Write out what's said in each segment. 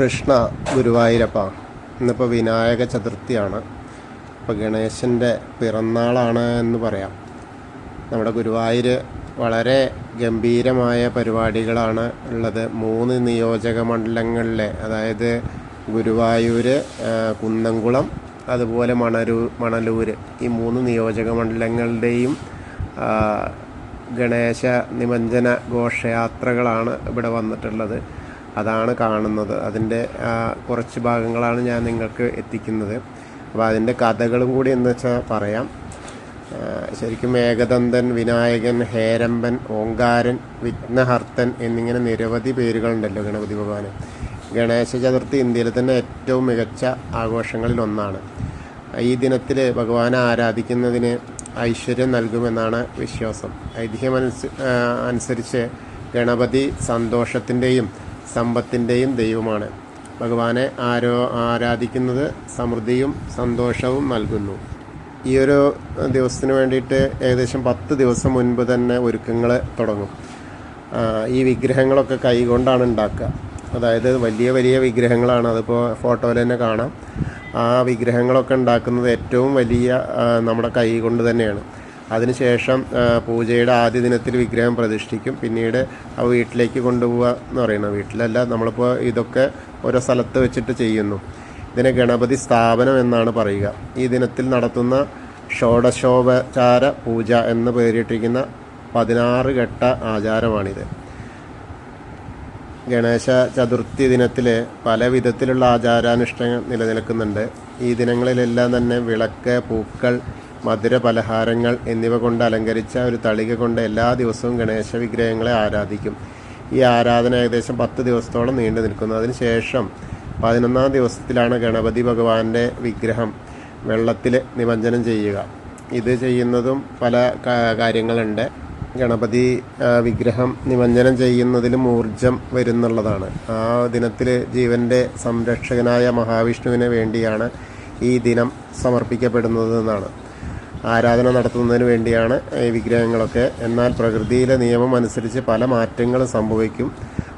കൃഷ്ണ ഗുരുവായൂരപ്പ. ഇന്നിപ്പോൾ വിനായക ചതുർത്ഥിയാണ്. അപ്പോൾ ഗണേശന്റെ പിറന്നാളാണ് എന്ന് പറയാം. നമ്മുടെ ഗുരുവായൂർ വളരെ ഗംഭീരമായ പരിപാടികളാണ് ഉള്ളത്. മൂന്ന് നിയോജക മണ്ഡലങ്ങളിലെ അതായത് ഗുരുവായൂർ ആ, കുന്നംകുളം അതുപോലെ മണരൂ മണലൂർ ഈ മൂന്ന് നിയോജക മണ്ഡലങ്ങളുടെയും ഗണേശ നിമഞ്ജന ഘോഷയാത്രകളാണ് ഇവിടെ വന്നിട്ടുള്ളത്. അതാണ് കാണുന്നത്. അതിന്റെ കുറച്ച് ഭാഗങ്ങളാണ് ഞാൻ നിങ്ങൾക്ക് എത്തിക്കുന്നത്. അപ്പോൾ അതിന്റെ കഥകളും കൂടി എന്ന് വെച്ചാൽ പറയാം. ശരിക്കും ഏകദന്തൻ വിനായകൻ ഹേരമ്പൻ ഓങ്കാരൻ വിഘ്നഹർത്തൻ എന്നിങ്ങനെ നിരവധി പേരുകളുണ്ടല്ലോ ഗണപതി ഭഗവാന്. ഗണേശ ചതുർത്ഥി ഇന്ത്യയിലെ തന്നെ ഏറ്റവും മികച്ച ആഘോഷങ്ങളിൽ ഒന്നാണ്. ഈ ദിനത്തിൽ ഭഗവാനെ ആരാധിക്കുന്നതിന് ഐശ്വര്യം നൽകുമെന്നാണ് വിശ്വാസം. ഐതിഹ്യമനുസ അനുസരിച്ച് ഗണപതി സന്തോഷത്തിന്റെയും സമ്പത്തിന്റെയും ദൈവമാണ്. ഭഗവാനെ ആരോ ആരാധിക്കുന്നത് സമൃദ്ധിയും സന്തോഷവും നൽകുന്നു. ഈ ഒരു ദിവസത്തിന് വേണ്ടിയിട്ട് ഏകദേശം പത്ത് ദിവസം മുൻപ് തന്നെ ഒരുക്കങ്ങൾ തുടങ്ങും. ഈ വിഗ്രഹങ്ങളൊക്കെ കൈകൊണ്ടാണ് ഉണ്ടാക്കുക. അതായത് വലിയ വലിയ വിഗ്രഹങ്ങളാണ്. അതിപ്പോൾ ഫോട്ടോയിൽ തന്നെ കാണാം. ആ വിഗ്രഹങ്ങളൊക്കെ ഉണ്ടാക്കുന്നത് ഏറ്റവും വലിയ നമ്മുടെ കൈ കൊണ്ട് തന്നെയാണ്. അതിനുശേഷം പൂജയുടെ ആദ്യ ദിനത്തിൽ വിഗ്രഹം പ്രതിഷ്ഠിക്കും. പിന്നീട് ആ വീട്ടിലേക്ക് കൊണ്ടുപോവുക എന്ന് പറയുന്നത് വീട്ടിലല്ല നമ്മളിപ്പോൾ ഇതൊക്കെ ഓരോ സ്ഥലത്ത് വെച്ചിട്ട് ചെയ്യുന്നു. ഇതിനെ ഗണപതി സ്ഥാപനം എന്നാണ് പറയുക. ഈ ദിനത്തിൽ നടത്തുന്ന ഷോഡശോപചാര പൂജ എന്ന് പേരിട്ടിരിക്കുന്ന പതിനാറ് ഘട്ട ആചാരമാണിത്. ഗണേശ ചതുർത്ഥി ദിനത്തിൽ പല വിധത്തിലുള്ള ആചാരാനുഷ്ഠാനങ്ങൾ നിലനിൽക്കുന്നുണ്ട്. ഈ ദിനങ്ങളിലെല്ലാം തന്നെ വിളക്ക് പൂക്കൾ മധുര പലഹാരങ്ങൾ എന്നിവ കൊണ്ട് അലങ്കരിച്ച ഒരു തളിക കൊണ്ട് എല്ലാ ദിവസവും ഗണേശ വിഗ്രഹങ്ങളെ ആരാധിക്കും. ഈ ആരാധന ഏകദേശം പത്ത് ദിവസത്തോളം നീണ്ടു നിൽക്കുന്നു. അതിനുശേഷം പതിനൊന്നാം ദിവസത്തിലാണ് ഗണപതി ഭഗവാന്റെ വിഗ്രഹം വെള്ളത്തിൽ നിമജ്ജനം ചെയ്യുക. ഇത് ചെയ്യുന്നതും പല കാര്യങ്ങളുണ്ട്. ഗണപതി വിഗ്രഹം നിമഞ്ജനം ചെയ്യുന്നതിലും ഊർജം വരുന്നുള്ളതാണ്. ആ ദിനത്തിൽ ജീവന്റെ സംരക്ഷകനായ മഹാവിഷ്ണുവിന് വേണ്ടിയാണ് ഈ ദിനം സമർപ്പിക്കപ്പെടുന്നത് എന്നാണ്. ആരാധന നടത്തുന്നതിന് വേണ്ടിയാണ് ഈ വിഗ്രഹങ്ങളൊക്കെ. എന്നാൽ പ്രകൃതിയിലെ നിയമം അനുസരിച്ച് പല മാറ്റങ്ങളും സംഭവിക്കും.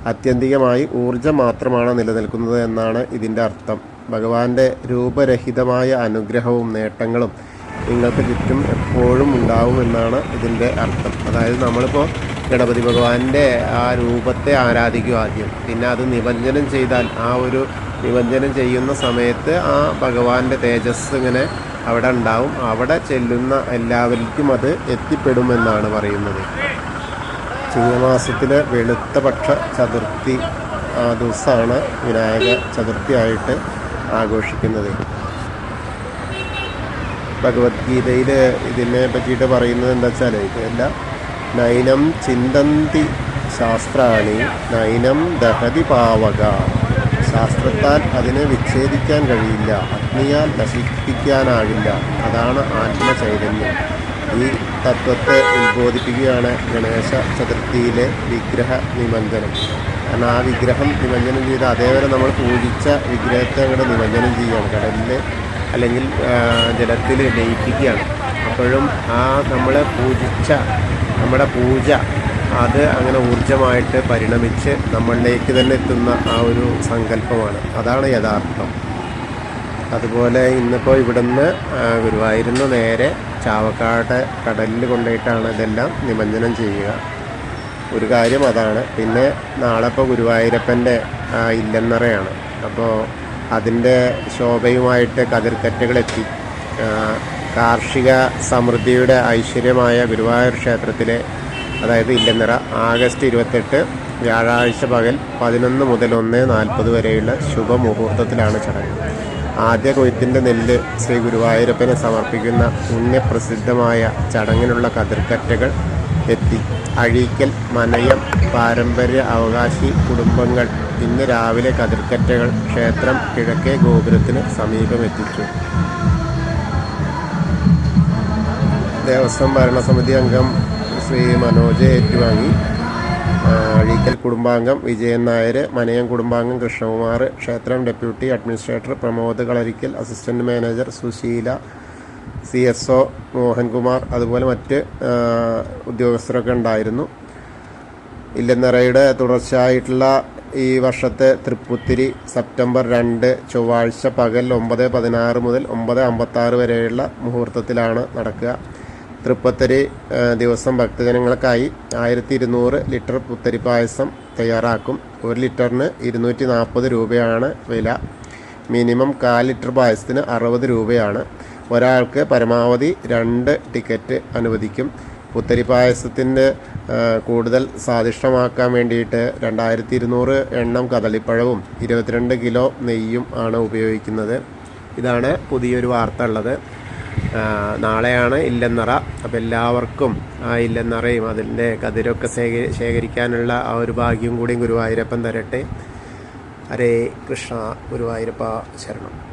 അത്യന്തികമായി ഊർജം മാത്രമാണ് നിലനിൽക്കുന്നത് എന്നാണ് ഇതിന്റെ അർത്ഥം. ഭഗവാന്റെ രൂപരഹിതമായ അനുഗ്രഹവും നേട്ടങ്ങളും നിങ്ങൾക്ക് ചുറ്റും എപ്പോഴും ഉണ്ടാവുമെന്നാണ് ഇതിന്റെ അർത്ഥം. അതായത് നമ്മളിപ്പോൾ ഗണപതി ഭഗവാന്റെ ആ രൂപത്തെ ആരാധിക്കും ആദ്യം. പിന്നെ അത് നിമഞ്ജനം ചെയ്താൽ ആ ഒരു നിമഞ്ജനം ചെയ്യുന്ന സമയത്ത് ആ ഭഗവാന്റെ തേജസ് ഇങ്ങനെ അവിടെ ഉണ്ടാവും. അവിടെ ചെല്ലുന്ന എല്ലാവർക്കും അത് എത്തിപ്പെടുമെന്നാണ് പറയുന്നത്. ചിങ്ങമാസത്തിലെ വെളുത്ത പക്ഷ ചതുർത്ഥി ആ ദിവസമാണ് വിനായക ചതുർത്ഥിയായിട്ട് ആഘോഷിക്കുന്നത്. ഭഗവത്ഗീതയിൽ ഇതിനെ പറ്റിയിട്ട് പറയുന്നത് എന്താ വെച്ചാൽ ഇതെല്ലാം നൈനം ചിന്തന്തി ശാസ്ത്രാണി നൈനം ദഹതി പാവക. ശാസ്ത്രത്താൽ അതിനെ വിച്ഛേദിക്കാൻ കഴിയില്ല അഗ്നിയാൽ നശിപ്പിക്കാനാകില്ല അതാണ് ആത്മചൈതന്യം. ഈ തത്വത്തെ ഉത്ബോധിപ്പിക്കുകയാണ് ഗണേശ ചതുർത്ഥിയിലെ വിഗ്രഹ നിമഞ്ജനം കാരണം ആ വിഗ്രഹം നിമഞ്ജനം ചെയ്ത് അതേവരെ നമ്മൾ പൂജിച്ച വിഗ്രഹത്തെ അങ്ങോട്ട് നിമഞ്ജനം ചെയ്യുകയാണ്. കടലിൽ അല്ലെങ്കിൽ ജലത്തിൽ ലയിപ്പിക്കുകയാണ്. അപ്പോഴും ആ നമ്മൾ പൂജിച്ച നമ്മുടെ പൂജ അത് അങ്ങനെ ഊർജമായിട്ട് പരിണമിച്ച് നമ്മളിലേക്ക് തന്നെ എത്തുന്ന ആ ഒരു സങ്കല്പമാണ്. അതാണ് യഥാർത്ഥം. അതുപോലെ ഇന്നിപ്പോൾ ഇവിടുന്ന് ഗുരുവായൂരുന്ന് നേരെ ചാവക്കാട് കടലിൽ കൊണ്ടുപോയിട്ടാണ് ഇതെല്ലാം നിമഞ്ജനം ചെയ്യുക. ഒരു കാര്യം അതാണ്. പിന്നെ നാളെ ഇപ്പോൾ ഗുരുവായൂരപ്പന്റെ ഇല്ലെന്നറയാണ്. അപ്പോൾ അതിന്റെ ശോഭയുമായിട്ട് കതിർക്കറ്റകളെത്തി കാർഷിക സമൃദ്ധിയുടെ ഐശ്വര്യമായ ഗുരുവായൂർ ക്ഷേത്രത്തിലെ അതായത് ഇല്ലനിറ ആഗസ്റ്റ് ഇരുപത്തെട്ട് വ്യാഴാഴ്ച പകൽ പതിനൊന്ന് മുതൽ ഒന്ന് നാൽപ്പത് വരെയുള്ള ശുഭമുഹൂർത്തത്തിലാണ് ചടങ്ങ്. ആദ്യ കൊയ്ത്തിന്റെ നെല്ല് ശ്രീ ഗുരുവായൂരപ്പന് സമർപ്പിക്കുന്ന പുണ്യപ്രസിദ്ധമായ ചടങ്ങിനുള്ള കതിർക്കറ്റകൾ എത്തി. അഴീക്കൽ മനയം പാരമ്പര്യ അവകാശി കുടുംബങ്ങൾ ഇന്ന് രാവിലെ കതിർക്കറ്റകൾ ക്ഷേത്രം കിഴക്കേ ഗോപുരത്തിന് സമീപം ദേവസ്വം ഭരണസമിതി അംഗം ശ്രീ മനോജ് ഏറ്റുവാങ്ങി. അഴീക്കൽ കുടുംബാംഗം വിജയൻ നായർ മനയം കുടുംബാംഗം കൃഷ്ണകുമാർ ക്ഷേത്രം deputy administrator Pramod Kalarikkal assistant manager Susheela C S O Mohankumar അതുപോലെ മറ്റ് ഉദ്യോഗസ്ഥരൊക്കെ ഉണ്ടായിരുന്നു. ഇല്ലെന്നറയുടെ തുടർച്ചയായിട്ടുള്ള ഈ വർഷത്തെ തൃപ്പുത്തിരി സെപ്റ്റംബർ രണ്ട് ചൊവ്വാഴ്ച പകൽ ഒമ്പത് പതിനാറ് മുതൽ ഒമ്പത് അമ്പത്താറ് വരെയുള്ള മുഹൂർത്തത്തിലാണ് നടക്കുക. തൃപ്പത്തരി ദിവസം ഭക്തജനങ്ങൾക്കായി ആയിരത്തി ഇരുന്നൂറ് ലിറ്റർ പുത്തരി പായസം തയ്യാറാക്കും. ഒരു ലിറ്ററിന് ഇരുന്നൂറ്റി നാൽപ്പത് രൂപയാണ് വില. മിനിമം കാൽ ലിറ്റർ പായസത്തിന് അറുപത് രൂപയാണ്. ഒരാൾക്ക് പരമാവധി രണ്ട് ടിക്കറ്റ് അനുവദിക്കും. പുത്തരി പായസത്തിന്റെ കൂടുതൽ സ്വാദിഷ്ടമാക്കാൻ വേണ്ടിയിട്ട് രണ്ടായിരത്തി ഇരുന്നൂറ് എണ്ണം കദളിപ്പഴവും ഇരുപത്തിരണ്ട് കിലോ നെയ്യും ആണ് ഉപയോഗിക്കുന്നത്. ഇതാണ് പുതിയൊരു വാർത്ത ഉള്ളത്. നാളെയാണ് ഇല്ലെന്നറ. അപ്പോൾ എല്ലാവർക്കും ആ ഇല്ലെന്നറയും അതിന്റെ കതിരൊക്കെ ശേഖരി ശേഖരിക്കാനുള്ള ആ ഒരു ഭാഗ്യം കൂടിയും ഗുരുവായൂരപ്പൻ തരട്ടെ. ഹരേ കൃഷ്ണ ഗുരുവായൂരപ്പ ശരണം.